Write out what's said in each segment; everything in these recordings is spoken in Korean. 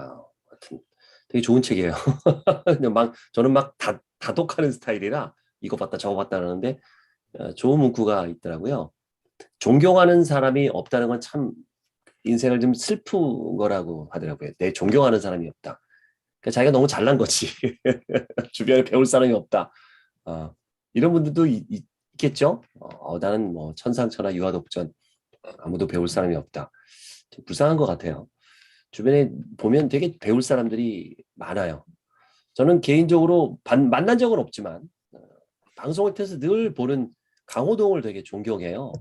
아, 하여튼 되게 좋은 책이에요. 그냥 막 저는 막 다, 다독하는 스타일이라 이거 봤다 저거 봤다 하는데 어, 좋은 문구가 있더라고요. 존경하는 사람이 없다는 건 참 인생을 좀 슬픈 거라고 하더라고요. 내 존경하는 사람이 없다. 그러니까 자기가 너무 잘난 거지. 주변에 배울 사람이 없다. 어, 이런 분들도 있, 겠죠 어, 나는 뭐 천상천하 유아독전 아무도 배울 사람이 없다. 좀 불쌍한 것 같아요. 주변에 보면 되게 배울 사람들이 많아요. 저는 개인적으로 반, 만난 적은 없지만 어, 방송을 통해서 늘 보는 강호동을 되게 존경해요.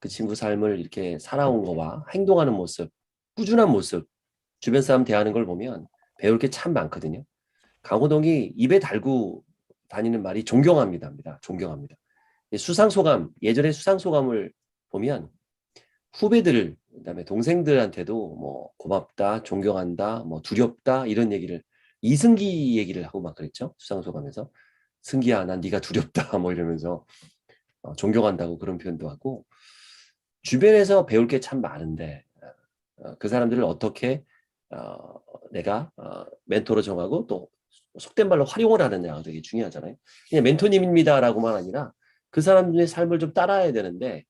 그 친구 삶을 이렇게 살아온 거와 행동하는 모습, 꾸준한 모습, 주변 사람 대하는 걸 보면 배울 게 참 많거든요. 강호동이 입에 달고 다니는 말이 존경합니다. 존경합니다. 수상 소감, 예전에 수상 소감을 보면 후배들, 그다음에 동생들한테도 뭐 고맙다, 존경한다, 뭐 두렵다 이런 얘기를 이승기 얘기를 하고 막 그랬죠. 수상소감에서 승기야, 난 네가 두렵다 뭐 이러면서 어, 존경한다고 그런 표현도 하고 주변에서 배울 게 참 많은데 어, 그 사람들을 어떻게 어, 내가 어, 멘토로 정하고 또 속된 말로 활용을 하느냐가 되게 중요하잖아요. 그냥 멘토님입니다라고만 아니라 그 사람들의 삶을 좀 따라야 되는데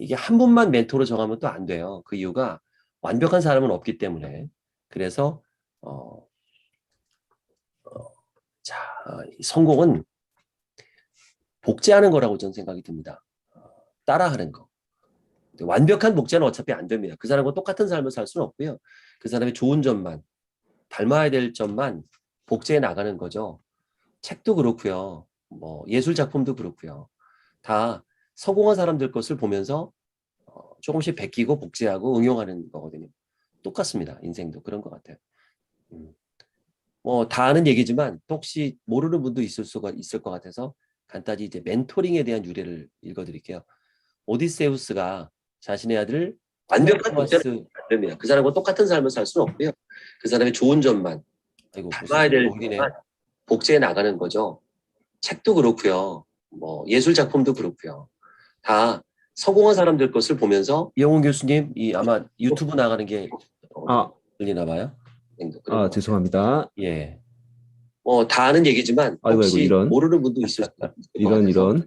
이게 한 분만 멘토로 정하면 또 안 돼요. 그 이유가 완벽한 사람은 없기 때문에 그래서 어, 어, 자 성공은 복제하는 거라고 저는 생각이 듭니다. 어, 따라하는 거. 완벽한 복제는 어차피 안 됩니다. 그 사람과 똑같은 삶을 살 수는 없고요. 그 사람의 좋은 점만 닮아야 될 점만 복제해 나가는 거죠. 책도 그렇고요. 뭐 예술 작품도 그렇고요. 다 성공한 사람들 것을 보면서 어, 조금씩 베끼고 복제하고 응용하는 거거든요. 똑같습니다. 인생도 그런 것 같아요. 음. 뭐다 아는 얘기지만 혹시 모르는 분도 있을 수가 있을 것 같아서 간단히 이제 멘토링에 대한 유래를 읽어드릴게요. 오디세우스가 자신의 아들을 완벽한 토마스 됩니다. 그 사람과 똑같은 삶을 살 수는 없고요. 그 사람의 좋은 점만 아이고, 닮아야 될 점만 복제해 나가는 거죠. 책도 그렇고요. 뭐 예술 작품도 그렇고요. 다 성공한 사람들 것을 보면서 이영훈 교수님 이 아마 유튜브 나가는 게 아. 들리나 봐요. 아 죄송합니다. 예. 뭐다 아는 얘기지만 아이고, 혹시 아이고, 이런. 모르는 분도 있을 수 이런 이런.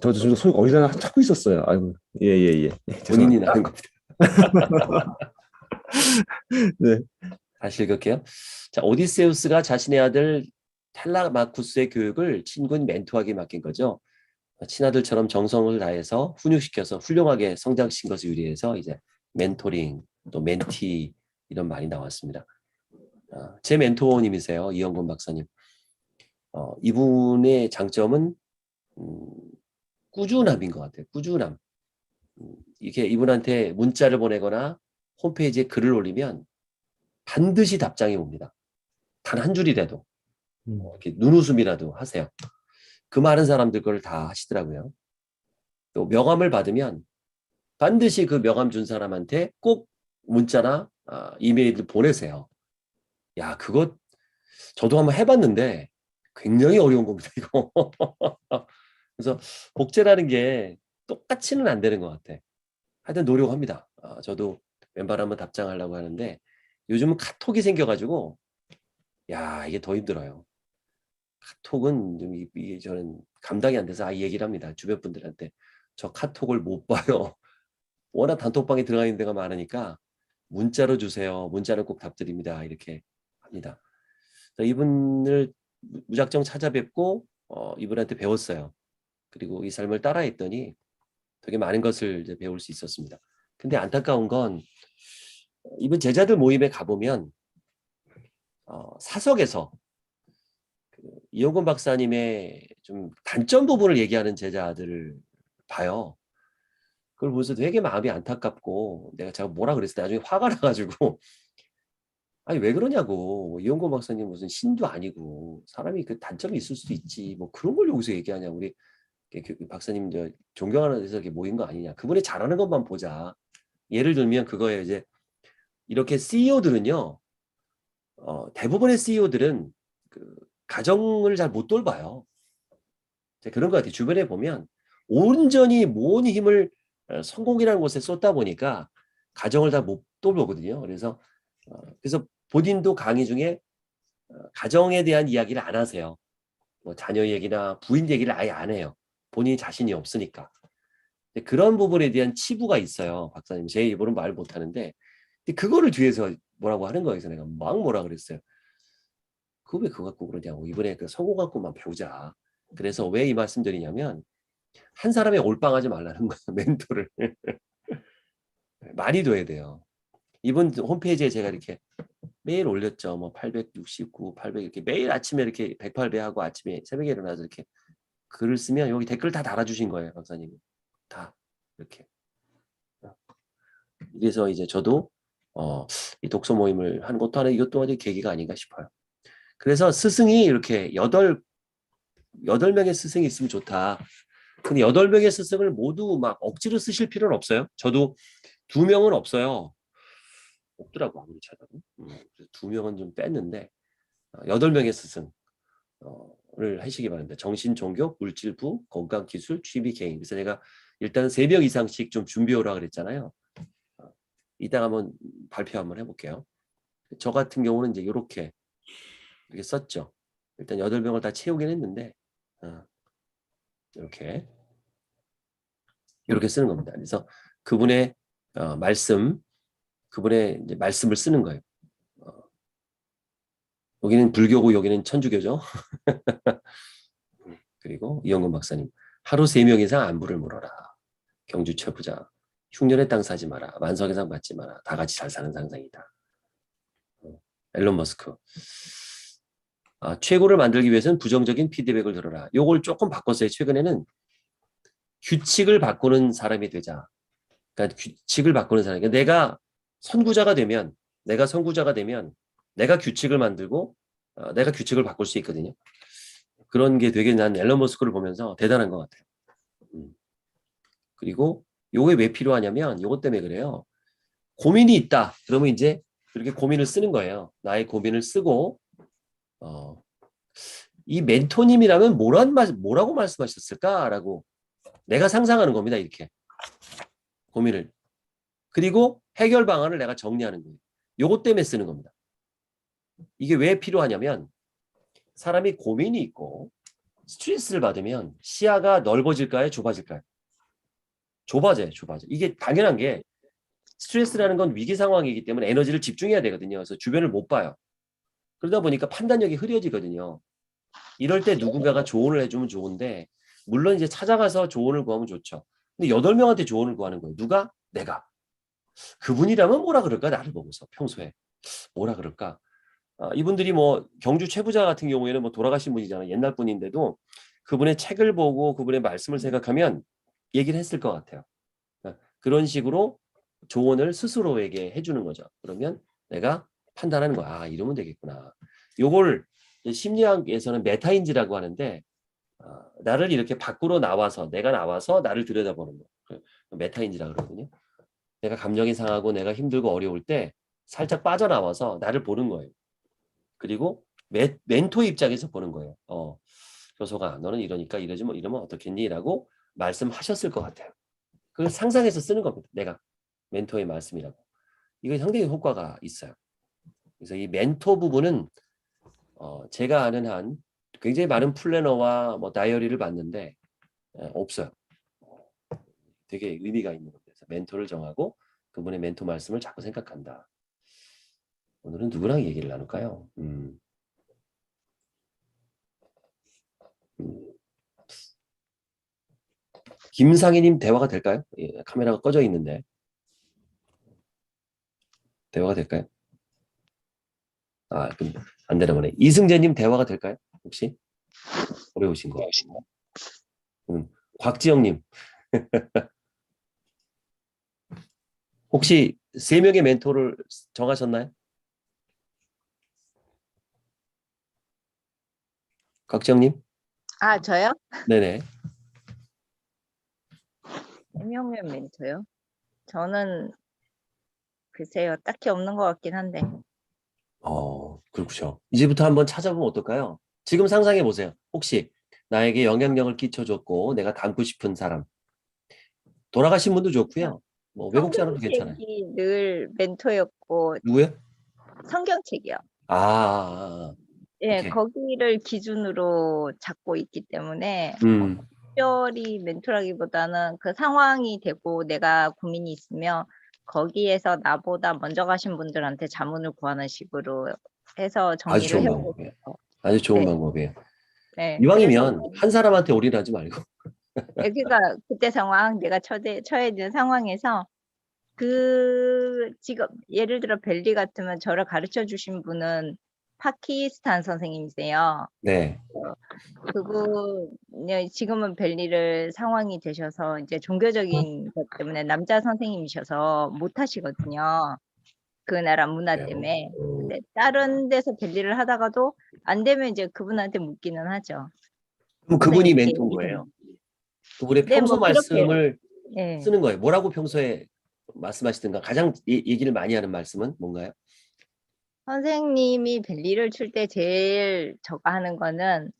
저 지금 소리 어디다 찾고 있었어요. 아이고 예예 예. 예. 본인이 나는 겁니다. 네. 다시 읽을게요. 자, 오디세우스가 자신의 아들 텔라마쿠스의 교육을 친구인 멘토에게 맡긴 거죠. 친아들처럼 정성을 다해서 훈육시켜서 훌륭하게 성장시킨 것을 유리해서 이제 멘토링 또 멘티 이런 말이 나왔습니다. 어, 제 멘토님이세요. 이영곤 박사님. 어, 이분의 장점은 음, 꾸준함인 것 같아요. 꾸준함. 음, 이게 이분한테 문자를 보내거나 홈페이지에 글을 올리면 반드시 답장이 옵니다. 단 한 줄이라도 음. 뭐 이렇게 눈웃음이라도 하세요. 그 많은 사람들 걸 다 하시더라고요. 또 명함을 받으면 반드시 그 명함 준 사람한테 꼭 문자나 아, 이메일을 보내세요. 야, 그거 저도 한번 해봤는데 굉장히 어려운 겁니다, 이거. 그래서 복제라는 게 똑같이는 안 되는 것 같아. 하여튼 노력합니다. 아, 저도 왼발 한번 답장하려고 하는데 요즘은 카톡이 생겨가지고 야 이게 더 힘들어요. 카톡은 좀 이게 저는 감당이 안 돼서 아 얘기를 합니다. 주변 분들한테 저 카톡을 못 봐요. 워낙 단톡방에 들어가 있는 데가 많으니까 문자로 주세요. 문자를 꼭 답드립니다. 이렇게 합니다. 이분을 무작정 찾아뵙고 어, 이분한테 배웠어요. 그리고 이 삶을 따라했더니 되게 많은 것을 이제 배울 수 있었습니다. 근데 안타까운 건 이번 제자들 모임에 가보면 어, 사석에서 그 이호곤 박사님의 좀 단점 부분을 얘기하는 제자들을 봐요. 그걸 보면서 되게 마음이 안타깝고 내가 제가 뭐라 그랬을 때 나중에 화가 나가지고. 아니 왜 그러냐고. 이용곤 박사님 무슨 신도 아니고 사람이 그 단점이 있을 수도 있지. 뭐 그런 걸 여기서 얘기하냐 우리 박사님 저 존경하는 데서 이렇게 모인 거 아니냐. 그분이 잘하는 것만 보자. 예를 들면 그거에 이제 이렇게 CEO들은요 어, 대부분의 CEO들은 그 가정을 잘 못 돌봐요 그런 것 같아요 주변에 보면 온전히 모든 힘을 어, 성공이라는 곳에 쏟다 보니까 가정을 다 못 돌보거든요 그래서 어, 그래서 본인도 강의 중에 어, 가정에 대한 이야기를 안 하세요. 뭐 자녀 얘기나 부인 얘기를 아예 안 해요. 본인이 자신이 없으니까. 그런 부분에 대한 치부가 있어요. 박사님 제 입으로는 말 못하는데 그거를 뒤에서 뭐라고 하는 거예요. 그래서 내가 막 뭐라 그랬어요. 그거 왜 그거 갖고 그러냐고 이번에 그 성공 갖고만 배우자. 그래서 왜 이 말씀 드리냐면 한 사람에 올빵하지 말라는 거예요. 멘토를 많이 둬야 돼요. 이번 홈페이지에 제가 이렇게 매일 올렸죠. 뭐 869, 800 이렇게 매일 아침에 이렇게 108배 하고 아침에 새벽에 일어나서 이렇게 글을 쓰면 여기 댓글 다 달아주신 거예요, 박사님이. 다 이렇게. 그래서 이제 저도 어, 이 독서 모임을 하는 것도 하나 이것도 아주 계기가 아닌가 싶어요. 그래서 스승이 이렇게 여덟 여덟 명의 스승이 있으면 좋다. 근데 여덟 명의 스승을 모두 막 억지로 쓰실 필요는 없어요. 저도 두 명은 없어요. 없더라고 아무리 찾아도. 음, 두 명은 좀 뺐는데 어, 여덟 명의 스승을 하시기 바랍니다. 정신, 종교, 물질 부, 건강, 기술, 취미, 개인. 그래서 제가 일단 세 명 이상씩 좀 준비해오라 그랬잖아요. 어, 이따가 한번 발표 한번 해볼게요. 저 같은 경우는 이제 이렇게 이렇게 썼죠. 일단 여덟 명을 다 채우긴 했는데 어, 이렇게 이렇게 쓰는 겁니다. 그래서 그분의 어, 말씀, 그분의 이제 말씀을 쓰는 거예요. 어, 여기는 불교고 여기는 천주교죠. 그리고 이영근 박사님 하루 세 명 이상 안부를 물어라. 경주 최부자 흉년의 땅 사지 마라. 만석의 상 받지 마라. 다 같이 잘 사는 상상이다. 어, 앨런 머스크 아, 최고를 만들기 위해서는 부정적인 피드백을 들어라. 요걸 조금 바꿨어요. 최근에는 규칙을 바꾸는 사람이 되자. 그러니까 규칙을 바꾸는 사람. 그러니까 내가 선구자가 되면, 내가 선구자가 되면, 내가 규칙을 만들고, 어, 내가 규칙을 바꿀 수 있거든요. 그런 게 되게 난 앨런 머스크를 보면서 대단한 것 같아요. 음. 그리고 요게 왜 필요하냐면, 요것 때문에 그래요. 고민이 있다. 그러면 이제 그렇게 고민을 쓰는 거예요. 나의 고민을 쓰고, 어, 이 멘토님이라면 뭐란 말, 뭐라고 말씀하셨을까라고 내가 상상하는 겁니다. 이렇게 고민을 그리고 해결 방안을 내가 정리하는 거예요. 요것 때문에 쓰는 겁니다. 이게 왜 필요하냐면 사람이 고민이 있고 스트레스를 받으면 시야가 넓어질까요? 좁아질까요? 좁아져요. 좁아져. 이게 당연한 게 스트레스라는 건 위기 상황이기 때문에 에너지를 집중해야 되거든요. 그래서 주변을 못 봐요. 그러다 보니까 판단력이 흐려지거든요. 이럴 때 누군가가 조언을 해주면 좋은데 물론 이제 찾아가서 조언을 구하면 좋죠. 근데 여덟 명한테 조언을 구하는 거예요. 누가? 내가. 그분이라면 뭐라 그럴까? 나를 보고서 평소에 뭐라 그럴까? 아, 이분들이 뭐 경주 최부자 같은 경우에는 뭐 돌아가신 분이잖아요. 옛날 분인데도 그분의 책을 보고 그분의 말씀을 생각하면 얘기를 했을 것 같아요. 아, 그런 식으로 조언을 스스로에게 해주는 거죠. 그러면 내가 판단하는 거야. 아, 이러면 되겠구나. 요걸 심리학에서는 메타인지라고 하는데 어, 나를 이렇게 밖으로 나와서 내가 나와서 나를 들여다보는 거. 그 메타인지라 그러거든요. 내가 감정이 상하고 내가 힘들고 어려울 때 살짝 빠져나와서 나를 보는 거예요. 그리고 메, 멘토 입장에서 보는 거예요. 어, 교소가 너는 이러니까 이러지 뭐 이러면 어떻겠니?라고 말씀하셨을 것 같아요. 그걸 상상해서 쓰는 겁니다. 내가 멘토의 말씀이라고. 이거 상당히 효과가 있어요. 그래서 이 멘토 부분은 어, 제가 아는 한 굉장히 많은 플래너와 뭐 다이어리를 봤는데 에, 없어요. 되게 의미가 있는 겁니다. 멘토를 정하고 그분의 멘토 말씀을 자꾸 생각한다. 오늘은 누구랑 얘기를 나눌까요? 음. 음. 김상희님 대화가 될까요? 예, 카메라가 꺼져 있는데 대화가 될까요? 아, 그럼 안 되나 보네. 이승재님 대화가 될까요? 혹시 어려우신 거? 음, 곽지영님 혹시 세 명의 멘토를 정하셨나요? 곽지영님, 아, 저요? 네네. 해명면 멘토요? 저는 글쎄요, 딱히 없는 것 같긴 한데. 어, 그렇죠. 이제부터 한번 찾아보면 어떨까요? 지금 상상해 보세요. 혹시 나에게 영향력을 끼쳐줬고 내가 닮고 싶은 사람. 돌아가신 분도 좋고요. 뭐 외국 사람도 괜찮아요. 늘 멘토였고 누구요? 성경책이요. 아, 아, 아. 예, 오케이. 거기를 기준으로 잡고 있기 때문에 음, 특별히 멘토라기보다는 그 상황이 되고 내가 고민이 있으면 거기에서 나보다 먼저 가신 분들한테 자문을 구하는 식으로 해서 아주 정리를 좋은 해보고 방법이에요. 아주 좋은 네. 방법이에요. 네, 이왕이면 한 사람한테 올인하지 말고. 여기가 그때 상황, 내가 처해, 처해 있는 상황에서 그 지금 예를 들어 벨리 같으면 저를 가르쳐 주신 분은 파키스탄 선생님이세요. 네. 그분 네, 지금은 벨리를 상황이 되셔서 이제 종교적인 것 때문에 남자 선생님이셔서 못 하시거든요. 그 나라 문화? 때문에. 음, 근데 다른 데서 벨리를 하다가도 안 되면 이제 그분한테 묻기는 하죠. 그럼 그분이 멘토인 거예요. 그분의 네, 평소 뭐 그렇게. 말씀을 예. 쓰는 거예요. 뭐라고 평소에 말씀하시든가 가장 이- 얘기를 많이 하는 말씀은 뭔가요? 선생님이 벨리를 출 때 제일 저가 하는 거는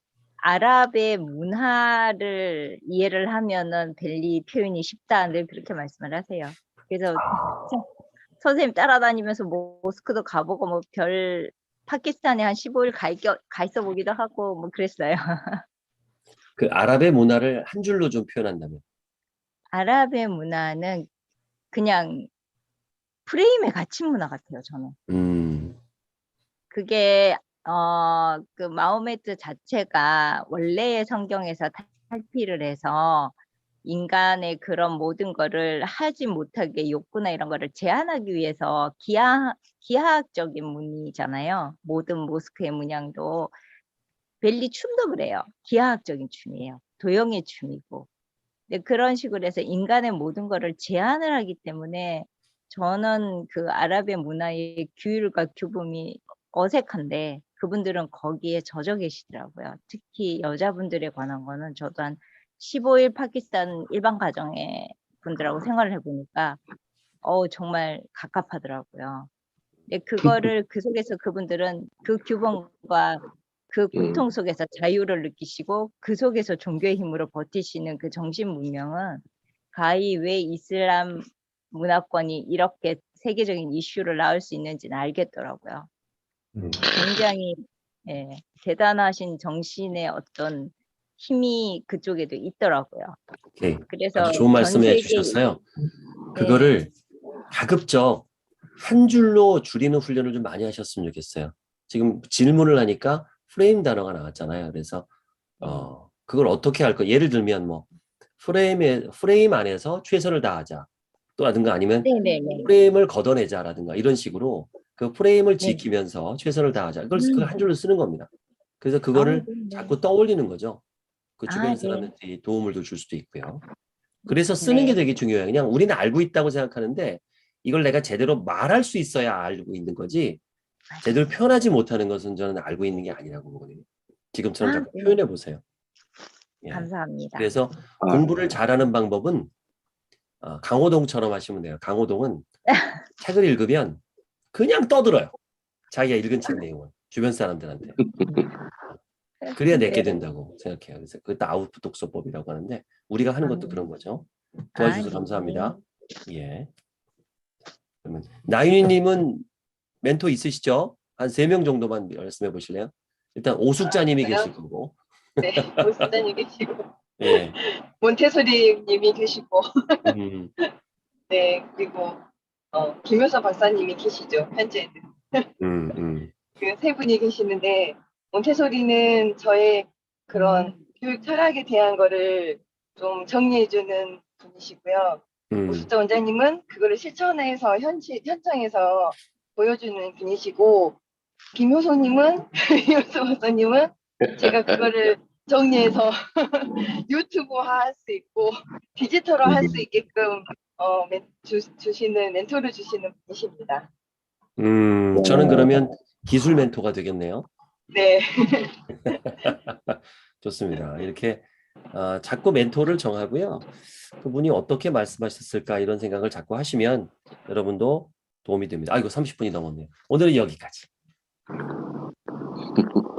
아랍의 문화를 이해를 하면은 벨리 표현이 쉽다. 늘 그렇게 말씀을 하세요. 그래서 아, 참, 선생님 따라다니면서 모- 모스크도 가보고 뭐 별 파키스탄에 한 15일 가, 있, 가 있어 보기도 하고 뭐 그랬어요. 그 아랍의 문화를 한 줄로 좀 표현한다면. 아랍의 문화는 그냥 프레임에 갇힌 문화 같아요. 저는. 음, 그게 어, 그 마호메트 자체가 원래의 성경에서 탈- 탈피를 해서 인간의 그런 모든 거를 하지 못하게 욕구나 이런 거를 제한하기 위해서 기하, 기하학적인 문이잖아요. 모든 모스크의 문양도 벨리 춤도 그래요. 기하학적인 춤이에요. 도형의 춤이고. 근데 그런 식으로 해서 인간의 모든 거를 제한을 하기 때문에 저는 그 아랍의 문화의 규율과 규범이 어색한데 그분들은 거기에 젖어 계시더라고요. 특히 여자분들에 관한 거는 저도 한 15일 파키스탄 일반 가정의 분들하고 생활을 해보니까 어 정말 갑갑하더라고요. 근데 그거를 그 속에서 그분들은 그 규범과 그 고통 속에서 자유를 느끼시고 그 속에서 종교의 힘으로 버티시는 그 정신 문명은 가히 왜 이슬람 문화권이 이렇게 세계적인 이슈를 낳을 수 있는지는 알겠더라고요. 음. 굉장히 예, 대단하신 정신의 어떤 힘이 그쪽에도 있더라고요. 오케이. 그래서 아주 좋은 말씀해 주셨어요. 네. 그거를 가급적 한 줄로 줄이는 훈련을 좀 많이 하셨으면 좋겠어요. 지금 질문을 하니까 프레임 단어가 나왔잖아요. 그래서 어 그걸 어떻게 할 거? 예를 들면 뭐 프레임에 프레임 안에서 최선을 다하자. 또라든가 아니면 네네네. 프레임을 걷어내자라든가 이런 식으로 그 프레임을 네. 지키면서 최선을 다하자. 그걸 음. 그걸 한 줄로 쓰는 겁니다. 그래서 그거를 아, 네, 네. 자꾸 떠올리는 거죠. 그 아, 주변 네. 사람한테 도움을 줄 수도 있고요. 그래서 쓰는 게 네. 되게 중요해요. 그냥 우리는 알고 있다고 생각하는데 이걸 내가 제대로 말할 수 있어야 알고 있는 거지 제대로 표현하지 못하는 것은 저는 알고 있는 게 아니라고 보거든요. 지금처럼 아, 자꾸 네. 표현해 보세요. 예. 감사합니다. 그래서 아, 공부를 잘하는 방법은 어, 강호동처럼 하시면 돼요. 강호동은 책을 읽으면 그냥 떠들어요. 자기가 읽은 책 내용을 주변 사람들한테. 그래야 내게 네. 된다고 생각해요. 그래서 그것도 아웃풋 독서법이라고 하는데 우리가 하는 것도 아. 그런 거죠. 도와주셔서 아. 감사합니다. 예. 그러면 나윤희님은 멘토 있으시죠? 한 세 명 정도만 말씀해 보실래요? 일단 오숙자님이 아, 계실 거고, 네, 오수자님 계시고 예. 몬테소리님이 계시고 음, 네 그리고 어, 김효서 박사님이 계시죠 현재는 음, 음, 그 세 분이 계시는데 몬테소리는 저의 그런 교육 철학에 대한 거를 좀 정리해주는 분이시고요 음, 오수자 원장님은 그거를 실천해서 현시, 현장에서 보여주는 분이시고 김효소님은 김효소 박사님은 제가 그거를 정리해서 유튜브화 할 수 있고 디지털화 할 수 있게끔 어, 멘- 주, 주시는 멘토를 주시는 분이십니다. 음, 저는 그러면 기술 멘토가 되겠네요. 네, 좋습니다. 이렇게 어, 자꾸 멘토를 정하고요. 그분이 어떻게 말씀하셨을까 이런 생각을 자꾸 하시면 여러분도 도움이 됩니다. 아이고 30분이 넘었네요. 오늘은 여기까지.